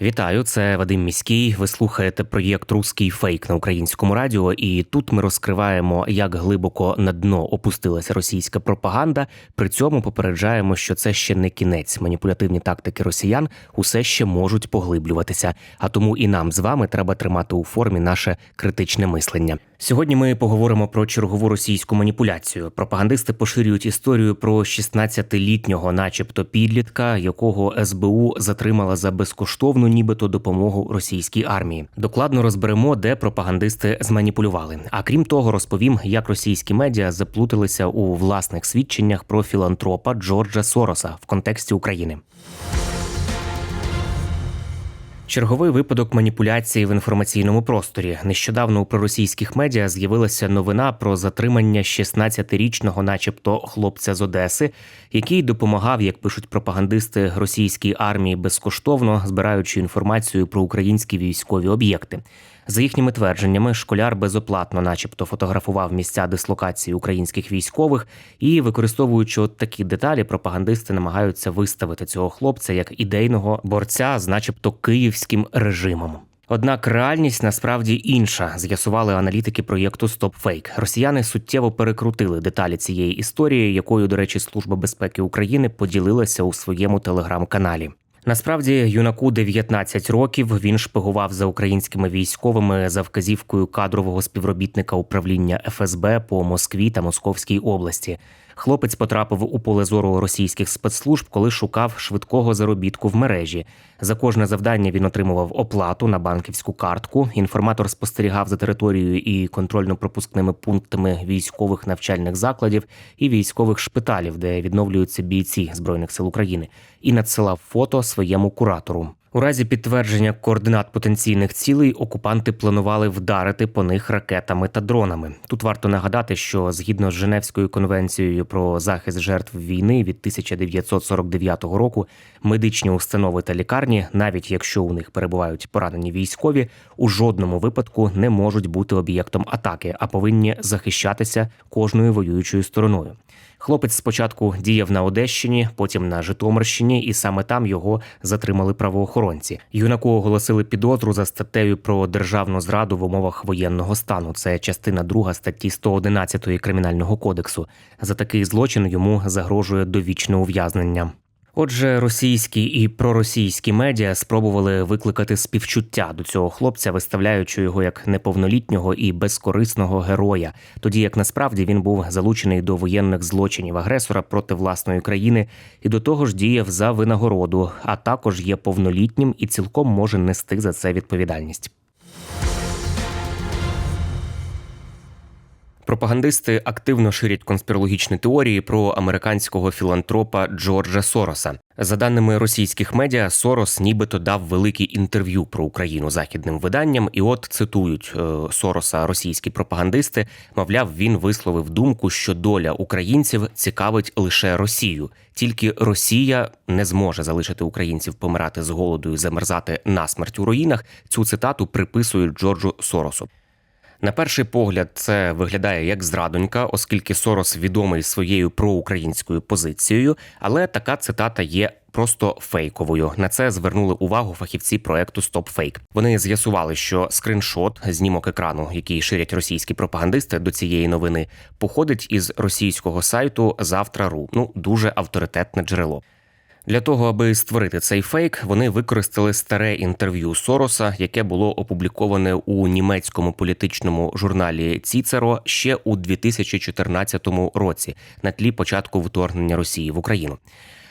Вітаю, це Вадим Міський. Ви слухаєте проєкт Руський фейк на українському радіо. І тут ми розкриваємо, як глибоко на дно опустилася російська пропаганда. При цьому попереджаємо, що це ще не кінець. Маніпулятивні тактики росіян усе ще можуть поглиблюватися. А тому і нам з вами треба тримати у формі наше критичне мислення. Сьогодні ми поговоримо про чергову російську маніпуляцію. Пропагандисти поширюють історію про 16-літнього, начебто підлітка, якого СБУ затримала за безкоштовну, нібито допомогу російській армії. Докладно розберемо, де пропагандисти зманіпулювали. А крім того, розповім, як російські медіа заплуталися у власних свідченнях про філантропа Джорджа Сороса в контексті України. Черговий випадок маніпуляції в інформаційному просторі. Нещодавно у проросійських медіа з'явилася новина про затримання 16-річного, начебто, хлопця з Одеси, який допомагав, як пишуть пропагандисти російській армії, безкоштовно збираючи інформацію про українські військові об'єкти. За їхніми твердженнями, школяр безоплатно, начебто, фотографував місця дислокації українських військових, і, використовуючи от такі деталі, пропагандисти намагаються виставити цього хлопця як ідейного борця з, начебто, київським режимом. Однак реальність насправді інша, з'ясували аналітики проєкту StopFake. Росіяни суттєво перекрутили деталі цієї історії, якою, до речі, Служба безпеки України поділилася у своєму телеграм-каналі. Насправді юнаку 19 років він шпигував за українськими військовими за вказівкою кадрового співробітника управління ФСБ по Москві та Московській області. Хлопець потрапив у поле зору російських спецслужб, коли шукав швидкого заробітку в мережі. За кожне завдання він отримував оплату на банківську картку. Інформатор спостерігав за територією і контрольно-пропускними пунктами військових навчальних закладів і військових шпиталів, де відновлюються бійці збройних сил України, і надсилав фото своєму куратору. У разі підтвердження координат потенційних цілей окупанти планували вдарити по них ракетами та дронами. Тут варто нагадати, що згідно з Женевською конвенцією про захист жертв війни від 1949 року, медичні установи та лікарні, навіть якщо у них перебувають поранені військові, у жодному випадку не можуть бути об'єктом атаки, а повинні захищатися кожною воюючою стороною. Хлопець спочатку діяв на Одещині, потім на Житомирщині, і саме там його затримали правоохоронці. Юнаку оголосили підозру за статтею про державну зраду в умовах воєнного стану. Це частина 2 статті 111 кримінального кодексу. За такий злочин йому загрожує довічне ув'язнення. Отже, російські і проросійські медіа спробували викликати співчуття до цього хлопця, виставляючи його як неповнолітнього і безкорисного героя, тоді як насправді він був залучений до воєнних злочинів агресора проти власної країни і до того ж діяв за винагороду, а також є повнолітнім і цілком може нести за це відповідальність. Пропагандисти активно ширять конспірологічні теорії про американського філантропа Джорджа Сороса. За даними російських медіа, Сорос нібито дав велике інтерв'ю про Україну західним виданням, і от цитують е, Сороса російські пропагандисти. Мовляв, він висловив думку, що доля українців цікавить лише Росію. Тільки Росія не зможе залишити українців помирати з голоду і замерзати насмерть у руїнах. Цю цитату приписують Джорджу Соросу. На перший погляд, це виглядає як зрадонька, оскільки Сорос відомий своєю проукраїнською позицією, але така цитата є просто фейковою. На це звернули увагу фахівці проекту StopFake. Вони з'ясували, що скриншот, знімок екрану, який ширять російські пропагандисти до цієї новини, походить із російського сайту Завтра.ру. Ну дуже авторитетне джерело. Для того, аби створити цей фейк, вони використали старе інтерв'ю Сороса, яке було опубліковане у німецькому політичному журналі Ціцеро ще у 2014 році, на тлі початку вторгнення Росії в Україну.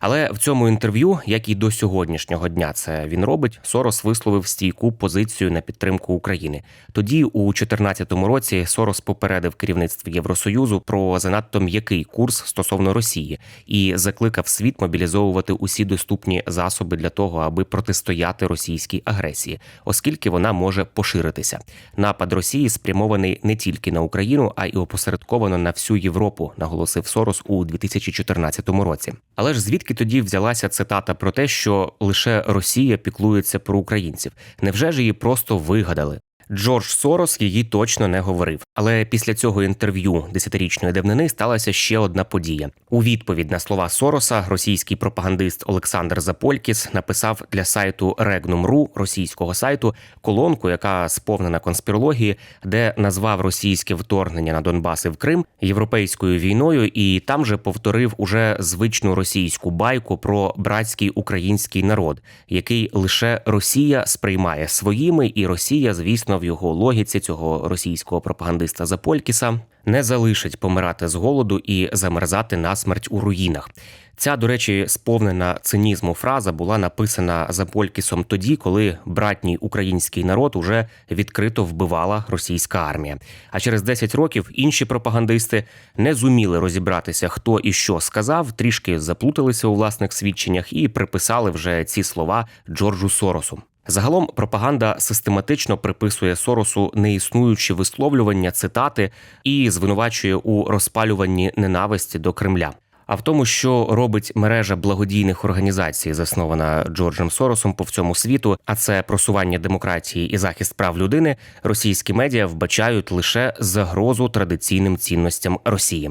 Але в цьому інтерв'ю, як і до сьогоднішнього дня, це він робить, Сорос висловив стійку позицію на підтримку України. Тоді, у 2014 році, Сорос попередив керівництво Євросоюзу про занадто м'який курс стосовно Росії і закликав світ мобілізовувати усі доступні засоби для того, аби протистояти російській агресії, оскільки вона може поширитися. Напад Росії спрямований не тільки на Україну, а й опосередковано на всю Європу, наголосив Сорос у 2014 році. Але ж звідки тоді взялася цитата про те, що лише Росія піклується про українців? Невже ж її просто вигадали? Джордж Сорос її точно не говорив. Але після цього інтерв'ю десятирічної давнини сталася ще одна подія. У відповідь на слова Сороса російський пропагандист Олександр Заполькіс написав для сайту Regnum.ru, російського сайту, колонку, яка сповнена конспірології, де назвав російське вторгнення на Донбас і в Крим європейською війною, і там же повторив уже звичну російську байку про братський український народ, який лише Росія сприймає своїми, і Росія, звісно, в його логіці цього російського пропагандиста Заполькіса не залишить помирати з голоду і замерзати насмерть у руїнах. Ця, до речі, сповнена цинізму фраза була написана Заполькісом тоді, коли братній український народ уже відкрито вбивала російська армія. А через 10 років інші пропагандисти не зуміли розібратися, хто і що сказав, трішки заплуталися у власних свідченнях і приписали вже ці слова Джорджу Соросу. Загалом пропаганда систематично приписує Соросу неіснуючі висловлювання, цитати і звинувачує у розпалюванні ненависті до Кремля. А в тому, що робить мережа благодійних організацій, заснована Джорджем Соросом по всьому світу, а це просування демократії і захист прав людини, російські медіа вбачають лише загрозу традиційним цінностям Росії.